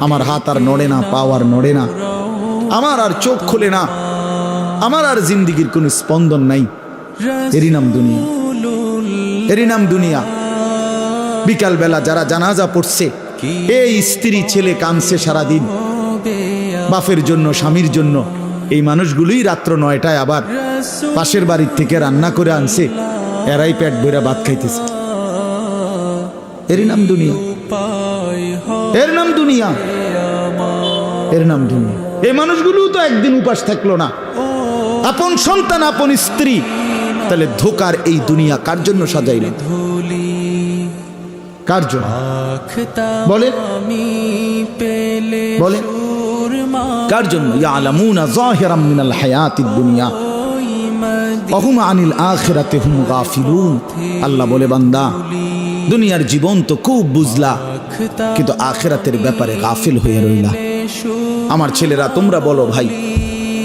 আমার হাত আর নড়ে না, পাও আর নড়ে না। আমার আর চোখ খোলে না। আমার আর জিন্দিগির কোনো স্পন্দন নাই। এরই নাম দুনিয়া। এরই নাম দুনিয়া। বিকালবেলা যারা জানাজা পড়ছে, এই স্ত্রী ছেলে কানছে সারাদিন। বাপের জন্য, স্বামীর জন্য। এই মানুষগুলোই রাত্র নয়টায় আবার পাশের বাড়ির থেকে রান্না করে আনছে। এরাই পেট বইরা ভাত খাইতেছে। এরই নাম দুনিয়া। এর নাম দুনিয়া। এর নাম দুনিয়া। এই মানুষগুলো তো একদিন উপাস থাকল না। আপন সন্তান, আপন স্ত্রী। তাহলে ধোকার এই দুনিয়া কার জন্য সাজাইলেন? কার জন্য? বলে বলে কার জন্য? ইয়ালামুনা যাহিরাম মিনাল হায়াতিদ দুনিয়া। অহুম আনিল আখিরাতে হুম গাফিলুন। আল্লাহ বলে, বান্দা দুনিয়ার জীবন তো খুব বুঝলা, কিন্তু আখেরাতের ব্যাপারে গাফিল হয়ে রইলা। আমার ছেলেরা, তোমরা বলো ভাই,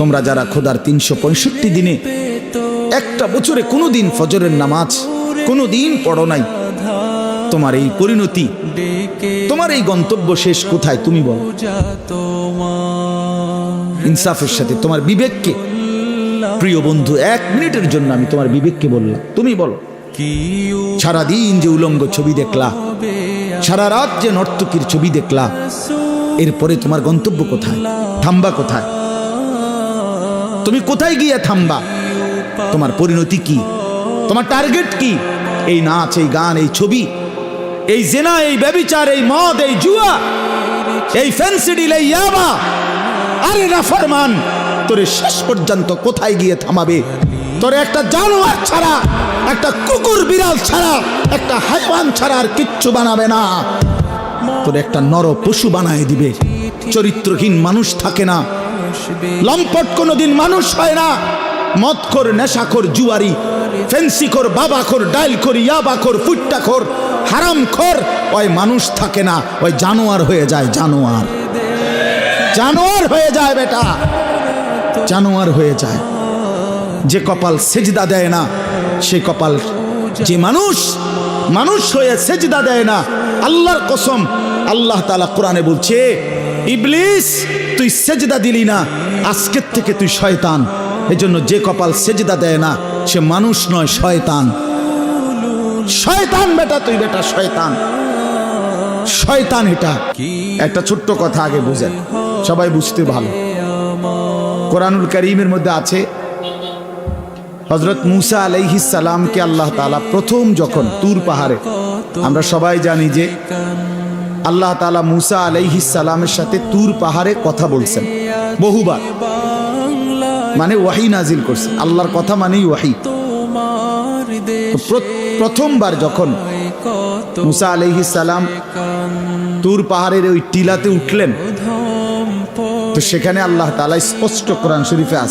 তোমরা যারা খোদার তিনশো পঁয়ষট্টি দিনে একটা বছরে কোনো দিন ফজরের নামাজ কোনো দিন পড়ো নাই, তোমার এই পরিণতি, তোমার এই গন্তব্য শেষ কোথায় তুমি বলো। ইনসাফের সাথে তোমার বিবেককে, প্রিয় বন্ধু, এক মিনিটের জন্য আমি তোমার বিবেককে বললাম, তুমি বলো। সারাদিন যে উলঙ্গ ছবি দেখলা, সারা রাত যে নর্তকীর ছবি দেখলা, এরপরে তোমার গন্তব্য কোথায়? থামবা কোথায়? তুমি কোথায় গিয়ে থামবা? তোমার পরিণতি কি? তোমার টার্গেট কি? এই নাচ, এই গান, এই ছবি, এই জেনা, এই ব্যবিচার, এই মদ, এই জুয়া, এই ফেন্সিডিল, এই ইয়াবা, আরে না ফরমান। তোরে শেষ পর্যন্ত কোথায় গিয়ে থামাবে? তোরে একটা জানোয়ার ছাড়া, একটা কুকুর বিড়াল ছাড়া, একটা হাইওয়ান ছাড়া আর কিচ্ছু বানাবে না। তোর একটা নর পশু বানায় দিবে। চরিত্রহীন মানুষ থাকে না। লম্পট কোনোদিন মানুষ হয় না। মদখোর, নেশাখোর জুয়ারি, ফেন্সিখোর, বাবাখোর, ডাইলখোর, ইয়াবাখোর ফুট্টাখোর হারামখোর, ওই মানুষ থাকে না। ওই জানোয়ার হয়ে যায় জানোয়ার। জানোয়ার হয়ে যায় বেটা। জানোয়ার হয়ে যায়। যে কপাল সেজদা দেয় না, সে কপাল যে মানুষ মানুষ হয়ে সেজদা দেয় না। আল্লাহর কসম, আল্লাহ তালা কোরআনে বলছে, ইবলিস, তুই সেজদা দিলি না, আজকের থেকে তুই শয়তান। এজন্য যে কপাল সেজদা দেয় না, সে মানুষ নয়, শয়তান। শয়তান বেটা, তুই বেটা শয়তান। শয়তান এটা। একটা ছোট্ট কথা আগে বুঝেন। সবাই বুঝতে ভালো। কোরআনুল করিমের মধ্যে আছে। হজরত মুসা আলাইহিস সালামকে আল্লাহ তালা প্রথম যখন তুর পাহাড়ে, আমরা সবাই জানি যে আল্লাহ তালা মুসা আলাইহিস সালামের সাথে তুর পাহাড়ে কথা বলছেন। বহুবার। মানে ওয়াহি নাজিল করছে। আল্লাহর কথা মানেই ওয়াহি। প্রথমবার যখন মুসা আলাইহিস সালাম তুর পাহাড়ের ওই টিলাতে উঠলেন সেখানে আল্লাহ তালা স্পষ্ট কোরআন শরীফে আছে।